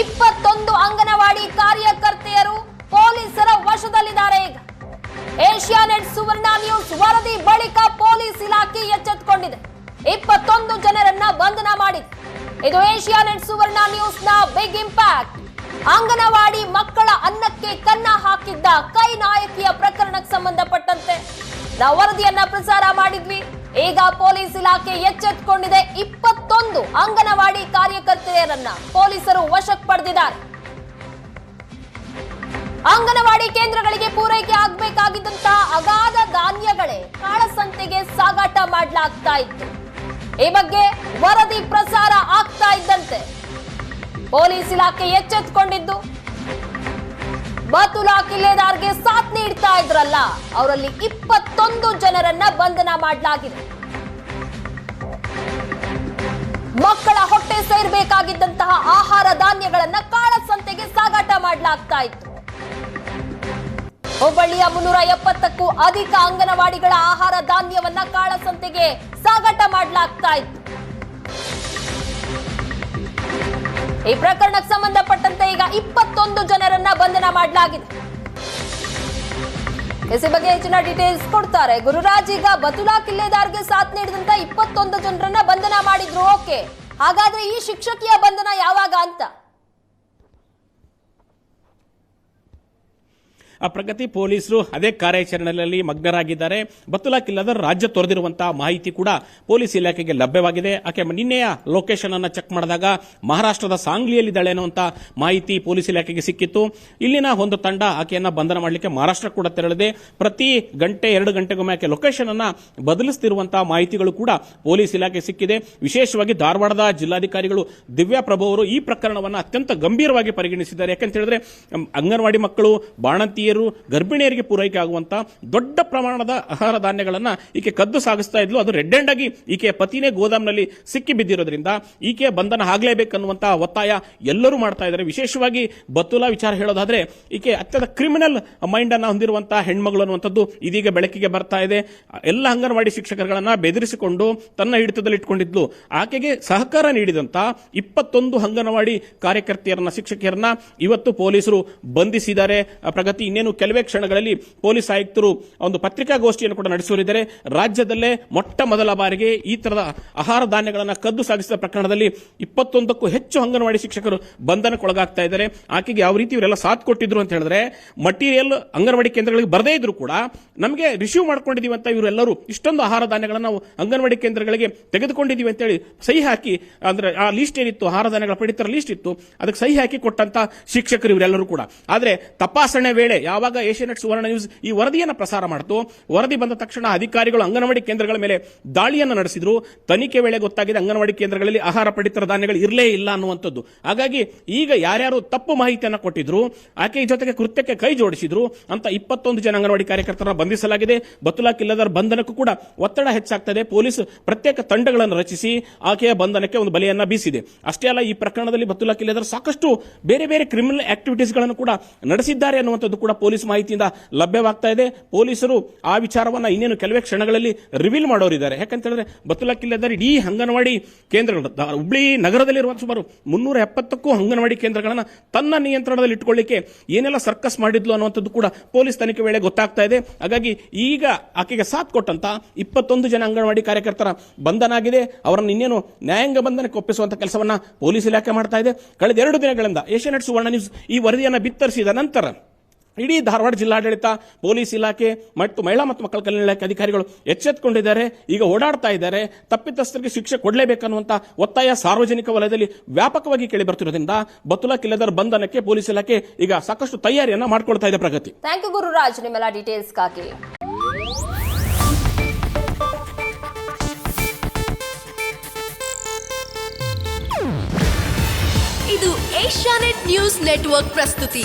ಇಪ್ಪತ್ತೊಂದು ಅಂಗನವಾಡಿ ಕಾರ್ಯಕರ್ತೆಯರು ಪೊಲೀಸರ ವಶದಲ್ಲಿದ್ದಾರೆ ಈಗ. ಏಷ್ಯಾ ನೆಟ್ ಸುವರ್ಣ ನ್ಯೂಸ್ ವರದಿ ಬಳಿಕ ಪೊಲೀಸ್ ಇಲಾಖೆ ಎಚ್ಚೆತ್ತುಕೊಂಡಿದೆ ಇಪ್ಪತ್ತೊಂದು ಜನರನ್ನ ಬಂಧನ ಮಾಡಿದೆ. ಇದು ಏಷ್ಯಾ ನೆಟ್ ಸುವರ್ಣ ನ್ಯೂಸ್ನ ಬಿಗ್ ಇಂಪ್ಯಾಕ್ಟ್. ಅಂಗನವಾಡಿ ಮಕ್ಕಳ ಅನ್ನಕ್ಕೆ ಕನ್ನ ಹಾಕಿದ್ದ ಕೈ ನಾಯಕಿಯ ಪ್ರಕರಣಕ್ಕೆ ಸಂಬಂಧಪಟ್ಟಂತೆ ನಾವು ವರದಿಯನ್ನ ಪ್ರಸಾರ ಮಾಡಿದ್ವಿ. ಈಗ ಪೊಲೀಸ್ ಇಲಾಖೆ ಎಚ್ಚೆತ್ತುಕೊಂಡಿದೆ ಇಪ್ಪತ್ತೊಂದು ಅಂಗನವಾಡಿ ಕಾರ್ಯಕರ್ತೆಯರನ್ನ ಪೊಲೀಸರು ವಶಕ್ಕೆ ಪಡೆದಿದ್ದಾರೆ. ಅಂಗನವಾಡಿ ಕೇಂದ್ರಗಳಿಗೆ ಪೂರೈಕೆ ಆಗಬೇಕಾಗಿದ್ದಂತಹ ಅಗಾಧ ಧಾನ್ಯಗಳೇ ಕಾಳಸಂತೆಗೆ ಸಾಗಾಟ ಮಾಡಲಾಗ್ತಾ ಇತ್ತು. ಈ ಬಗ್ಗೆ ವರದಿ ಪ್ರಸಾರ ಆಗ್ತಾ ಇದ್ದಂತೆ. ಪೊಲೀಸ್ ಇಲಾಖೆ ಎಚ್ಚೆತ್ತುಕೊಂಡಿದ್ದು ಬತುಲಾ ಕಿಲ್ಲೆದಾರ್ಗೆ ಸಾಥ್ ನೀಡ್ತಾ ಇದ್ರಲ್ಲ, ಅವರಲ್ಲಿ ಇಪ್ಪತ್ತೊಂದು ಜನರನ್ನ ಬಂಧನ ಮಾಡಲಾಗಿದೆ. ಮಕ್ಕಳ ಹೊಟ್ಟೆ ಸೇರ್ಬೇಕಾಗಿದ್ದಂತಹ ಆಹಾರ ಧಾನ್ಯಗಳನ್ನ ಕಾಳಸಂತೆಗೆ ಸಾಗಾಟ ಮಾಡಲಾಗ್ತಾ ಇತ್ತು. ಹುಬ್ಬಳ್ಳಿಯ ಮುನ್ನೂರ ಎಪ್ಪತ್ತಕ್ಕೂ ಅಧಿಕ ಅಂಗನವಾಡಿಗಳ ಆಹಾರ ಧಾನ್ಯವನ್ನ ಕಾಳಸಂತೆಗೆ ಸಾಗಾಟ ಮಾಡಲಾಗ್ತಾ ಇತ್ತು. ಈ ಪ್ರಕರಣಕ್ಕೆ ಸಂಬಂಧಪಟ್ಟಂತೆ ಮಾಡಲಾಗಿದೆ. ಬಗ್ಗೆ ಹೆಚ್ಚಿನ ಡೀಟೇಲ್ಸ್ ಕೊಡ್ತಾರೆ. ಗುರುರಾಜ್ ಈಗ ಬತುಲಾ ಕಿಲ್ಲೆದಾರ್ಗೆ ಸಾಥ್ ನೀಡಿದಂತ ಇಪ್ಪತ್ತೊಂದು ಜನರನ್ನ ಬಂಧನ ಮಾಡಿದ್ರು. ಓಕೆ. ಹಾಗಾದ್ರೆ ಈ ಶಿಕ್ಷಕಿಯ ಬಂಧನ ಯಾವಾಗ ಅಂತ? ಆ ಪ್ರಗತಿ ಪೊಲೀಸರು ಅದೇ ಕಾರ್ಯಾಚರಣೆಯಲ್ಲಿ ಮಗ್ನರಾಗಿದ್ದಾರೆ. ಬತ್ತುಲಾ ಕಿಲ್ಲದ ರಾಜ್ಯ ತೊರೆದಿರುವಂತಹ ಮಾಹಿತಿ ಕೂಡ ಪೊಲೀಸ್ ಇಲಾಖೆಗೆ ಲಭ್ಯವಾಗಿದೆ. ಆಕೆ ನಿನ್ನೆಯ ಲೊಕೇಶನ್ ಅನ್ನು ಚೆಕ್ ಮಾಡಿದಾಗ ಮಹಾರಾಷ್ಟ್ರದ ಸಾಂಗ್ಲಿಯಲ್ಲಿದ್ದಾಳೆ ಅನ್ನುವಂತ ಮಾಹಿತಿ ಪೊಲೀಸ್ ಇಲಾಖೆಗೆ ಸಿಕ್ಕಿತ್ತು. ಇಲ್ಲಿನ ಒಂದು ತಂಡ ಆಕೆಯನ್ನ ಬಂಧನ ಮಾಡಲಿಕ್ಕೆ ಮಹಾರಾಷ್ಟ್ರ ಕೂಡ ತೆರಳಿದೆ. ಪ್ರತಿ ಗಂಟೆ ಎರಡು ಗಂಟೆಗೊಮ್ಮೆ ಆಕೆ ಲೊಕೇಶನ್ ಅನ್ನ ಬದಲಿಸುತ್ತಿರುವಂತಹ ಮಾಹಿತಿಗಳು ಕೂಡ ಪೊಲೀಸ್ ಇಲಾಖೆ ಸಿಕ್ಕಿದೆ. ವಿಶೇಷವಾಗಿ ಧಾರವಾಡದ ಜಿಲ್ಲಾಧಿಕಾರಿಗಳು ದಿವ್ಯಾ ಪ್ರಭು ಅವರು ಈ ಪ್ರಕರಣವನ್ನು ಅತ್ಯಂತ ಗಂಭೀರವಾಗಿ ಪರಿಗಣಿಸಿದ್ದಾರೆ. ಯಾಕಂತ ಹೇಳಿದ್ರೆ ಅಂಗನವಾಡಿ ಮಕ್ಕಳು ಗರ್ಭಿಣಿಯರಿಗೆ ಪೂರೈಕೆ ಆಗುವಂತಹ ದೊಡ್ಡ ಪ್ರಮಾಣದ ಆಹಾರ ಧಾನ್ಯಗಳನ್ನ ಈಕೆ ಕದ್ದು ಸಾಗಿಸ್ತಾ ಇದ್ಲು. ಅದು ರೆಡ್ ಹ್ಯಾಂಡ್ ಆಗಿ ಈಕೆ ಪತಿನೇ ಗೋದಾಮ್ನಲ್ಲಿ ಸಿಕ್ಕಿ ಬಿದ್ದಿರೋದ್ರಿಂದ ಈಕೆ ಬಂಧನ ಆಗ್ಲೇಬೇಕನ್ನುವಂತ ಒತ್ತಾಯ ಎಲ್ಲರೂ ಮಾಡ್ತಾ ಇದ್ದಾರೆ. ವಿಶೇಷವಾಗಿ ಬತ್ತುಲಾ ವಿಚಾರ ಹೇಳೋದಾದ್ರೆ ಈಕೆ ಅತ್ಯಂತ ಕ್ರಿಮಿನಲ್ ಮೈಂಡ್ ಅನ್ನ ಹೊಂದಿರುವಂತಹ ಹೆಣ್ಮಗಳು ಅನ್ನುವಂಥದ್ದು ಇದೀಗ ಬೆಳಕಿಗೆ ಬರ್ತಾ ಇದೆ. ಎಲ್ಲ ಅಂಗನವಾಡಿ ಶಿಕ್ಷಕರುಗಳನ್ನ ಬೆದರಿಸಿಕೊಂಡು ತನ್ನ ಹಿಡಿತದಲ್ಲಿ ಇಟ್ಕೊಂಡಿದ್ಲು. ಆಕೆಗೆ ಸಹಕಾರ ನೀಡಿದಂತ ಇಪ್ಪತ್ತೊಂದು ಅಂಗನವಾಡಿ ಕಾರ್ಯಕರ್ತೆಯರನ್ನ, ಶಿಕ್ಷಕಿಯರನ್ನ ಇವತ್ತು ಪೊಲೀಸರು ಬಂಧಿಸಿದ್ದಾರೆ. ಪ್ರಗತಿ ಇನ್ನೇನು ಕೆಲವೇ ಕ್ಷಣಗಳಲ್ಲಿ ಪೊಲೀಸ್ ಆಯುಕ್ತರು ಒಂದು ಪತ್ರಿಕಾಗೋಷ್ಠಿಯನ್ನು ಕೂಡ ನಡೆಸಲಿದ್ದಾರೆ ರಾಜ್ಯದಲ್ಲೇ ಮೊಟ್ಟ ಮೊದಲ ಬಾರಿಗೆ ಈ ತರದ ಆಹಾರ ಧಾನ್ಯಗಳನ್ನು ಕದ್ದು ಸಾಗಿಸಿದ ಪ್ರಕರಣದಲ್ಲಿ ಇಪ್ಪತ್ತೊಂದಕ್ಕೂ ಹೆಚ್ಚು ಅಂಗನವಾಡಿ ಶಿಕ್ಷಕರು ಬಂಧನಕ್ಕೊಳಗಾಗ್ತಾ ಇದ್ದಾರೆ. ಆಕೆಗೆ ಯಾವ ರೀತಿ ಇವರೆಲ್ಲ ಸಾಥ್ ಕೊಟ್ಟಿದ್ರು ಅಂತ ಹೇಳಿದ್ರೆ ಮಟೀರಿಯಲ್ ಅಂಗನವಾಡಿ ಕೇಂದ್ರಗಳಿಗೆ ಬರದೇ ಇದ್ರು ಕೂಡ ನಮಗೆ ರಿಸೀವ್ ಮಾಡ್ಕೊಂಡಿದೀವಿ ಅಂತ ಇವರೆಲ್ಲರೂ ಇಷ್ಟೊಂದು ಆಹಾರ ಧಾನ್ಯಗಳನ್ನು ನಾವು ಅಂಗನವಾಡಿ ಕೇಂದ್ರಗಳಿಗೆ ತೆಗೆದುಕೊಂಡಿದೀವಿ ಅಂತೇಳಿ ಸಹಿ ಹಾಕಿ ಅಂದ್ರೆ ಆ ಲಿಸ್ಟ್ ಏನಿತ್ತು, ಆಹಾರ ಧಾನ್ಯಗಳ ಪಡಿತರ ಲಿಸ್ಟ್ ಇತ್ತು, ಅದಕ್ಕೆ ಸಹಿ ಹಾಕಿ ಕೊಟ್ಟಂತ ಶಿಕ್ಷಕರು ಇವರೆಲ್ಲರೂ ಕೂಡ. ಆದ್ರೆ ತಪಾಸಣೆ ವೇಳೆ ಯಾವಾಗ ಏಷ್ಯಾನೆಟ್ ಸುವರ್ಣ ನ್ಯೂಸ್ ಈ ವರದಿಯನ್ನು ಪ್ರಸಾರ ಮಾಡಿತು, ವರದಿ ಬಂದ ತಕ್ಷಣ ಅಧಿಕಾರಿಗಳು ಅಂಗನವಾಡಿ ಕೇಂದ್ರಗಳ ಮೇಲೆ ದಾಳಿಯನ್ನು ನಡೆಸಿದ್ರು. ತನಿಖೆ ವೇಳೆ ಗೊತ್ತಾಗಿದೆ ಅಂಗನವಾಡಿ ಕೇಂದ್ರಗಳಲ್ಲಿ ಆಹಾರ ಪಡಿತರ ಧಾನ್ಯಗಳು ಇರಲೇ ಇಲ್ಲ ಅನ್ನುವಂಥದ್ದು. ಹಾಗಾಗಿ ಈಗ ಯಾರ್ಯಾರು ತಪ್ಪು ಮಾಹಿತಿಯನ್ನು ಕೊಟ್ಟಿದ್ರು, ಆಕೆ ಜೊತೆಗೆ ಕೃತ್ಯಕ್ಕೆ ಕೈ ಜೋಡಿಸಿದ್ರು ಅಂತ ಇಪ್ಪತ್ತೊಂದು ಜನ ಅಂಗನವಾಡಿ ಕಾರ್ಯಕರ್ತರನ್ನು ಬಂಧಿಸಲಾಗಿದೆ. ಬತುಲಾ ಬಂಧನಕ್ಕೂ ಕೂಡ ಒತ್ತಡ ಹೆಚ್ಚಾಗ್ತದೆ. ಪೊಲೀಸ್ ಪ್ರತ್ಯೇಕ ತಂಡಗಳನ್ನು ರಚಿಸಿ ಆಕೆಯ ಬಂಧನಕ್ಕೆ ಒಂದು ಬಲೆಯನ್ನ ಬೀಸಿದೆ. ಅಷ್ಟೇ ಅಲ್ಲ, ಈ ಪ್ರಕರಣದಲ್ಲಿ ಬತುಲಾ ಸಾಕಷ್ಟು ಬೇರೆ ಬೇರೆ ಕ್ರಿಮಿನಲ್ ಆಕ್ಟಿವಿಟೀಸ್ಗಳನ್ನು ಕೂಡ ನಡೆಸಿದ್ದಾರೆ ಅನ್ನುವಂಥದ್ದು ಕೂಡ ಪೊಲೀಸ್ ಮಾಹಿತಿಯಿಂದ ಲಭ್ಯವಾಗ್ತಾ ಇದೆ. ಪೊಲೀಸರು ಆ ವಿಚಾರವನ್ನ ಇನ್ನೇನು ಕೆಲವೇ ಕ್ಷಣಗಳಲ್ಲಿ ರಿವೀಲ್ ಮಾಡೋರಿದ್ದಾರೆ. ಯಾಕಂತ ಹೇಳಿದ್ರೆ ಬತ್ತುಲ ಕಿಲ್ಲೆದಾರಿ ಇಡೀ ಅಂಗನವಾಡಿ ಕೇಂದ್ರಗಳು ಹುಬ್ಳಿ ನಗರದಲ್ಲಿರುವ ಸುಮಾರು ಮುನ್ನೂರ ಎಪ್ಪತ್ತಕ್ಕೂ ಅಂಗನವಾಡಿ ಕೇಂದ್ರಗಳನ್ನು ತನ್ನ ನಿಯಂತ್ರಣದಲ್ಲಿ ಇಟ್ಕೊಳ್ಳಿಕ್ಕೆ ಏನೆಲ್ಲ ಸರ್ಕಸ್ ಮಾಡಿದ್ಲು ಅನ್ನುವಂಥದ್ದು ಕೂಡ ಪೊಲೀಸ್ ತನಿಖೆ ವೇಳೆ ಗೊತ್ತಾಗ್ತಾ ಇದೆ. ಹಾಗಾಗಿ ಈಗ ಆಕೆಗೆ ಸಾಥ್ ಕೊಟ್ಟಂತ ಇಪ್ಪತ್ತೊಂದು ಜನ ಅಂಗನವಾಡಿ ಕಾರ್ಯಕರ್ತರ ಬಂಧನ ಆಗಿದೆ ಅವರನ್ನು ಇನ್ನೇನು ನ್ಯಾಯಾಂಗ ಬಂಧನಕ್ಕೆ ಒಪ್ಪಿಸುವಂತ ಕೆಲಸವನ್ನ ಪೊಲೀಸ್ ಇಲಾಖೆ ಮಾಡ್ತಾ ಇದೆ. ಕಳೆದ ಎರಡು ದಿನಗಳಿಂದ ಏಷ್ಯಾನೆಟ್ ಸುವರ್ಣ ನ್ಯೂಸ್ ಈ ವರದಿಯನ್ನು ಬಿತ್ತರಿಸಿದ ನಂತರ ಇಡೀ ಧಾರವಾಡ ಜಿಲ್ಲಾಡಳಿತ ಪೊಲೀಸ್ ಇಲಾಖೆ ಮತ್ತು ಮಹಿಳಾ ಮತ್ತು ಮಕ್ಕಳ ಕಲ್ಯಾಣ ಇಲಾಖೆ ಅಧಿಕಾರಿಗಳು ಎಚ್ಚೆತ್ತುಕೊಂಡಿದ್ದಾರೆ ಈಗ ಓಡಾಡ್ತಾ ಇದ್ದಾರೆ. ತಪ್ಪಿತಸ್ಥರಿಗೆ ಶಿಕ್ಷೆ ಕೊಡಲೇಬೇಕನ್ನುವಂತ ಒತ್ತಾಯ ಸಾರ್ವಜನಿಕ ವಲಯದಲ್ಲಿ ವ್ಯಾಪಕವಾಗಿ ಕೇಳಿ ಬರ್ತಿರೋದ್ರಿಂದ ಬತುಲ ಕಿಲ್ಲದರ್ ಬಂಧನಕ್ಕೆ ಪೊಲೀಸ್ ಇಲಾಖೆ ಈಗ ಸಾಕಷ್ಟು ತಯಾರಿಯನ್ನ ಮಾಡ್ಕೊಳ್ತಾ ಇದೆ ಪ್ರಗತಿ. Thank you Gururaj. ನಿಮ್ಮೆಲ್ಲ ಡೀಟೇಲ್ಸ್ಗಾಗಿ ಇದು ಏಷ್ಯಾನೆಟ್ ನ್ಯೂಸ್ ನೆಟ್ವರ್ಕ್ ಪ್ರಸ್ತುತಿ.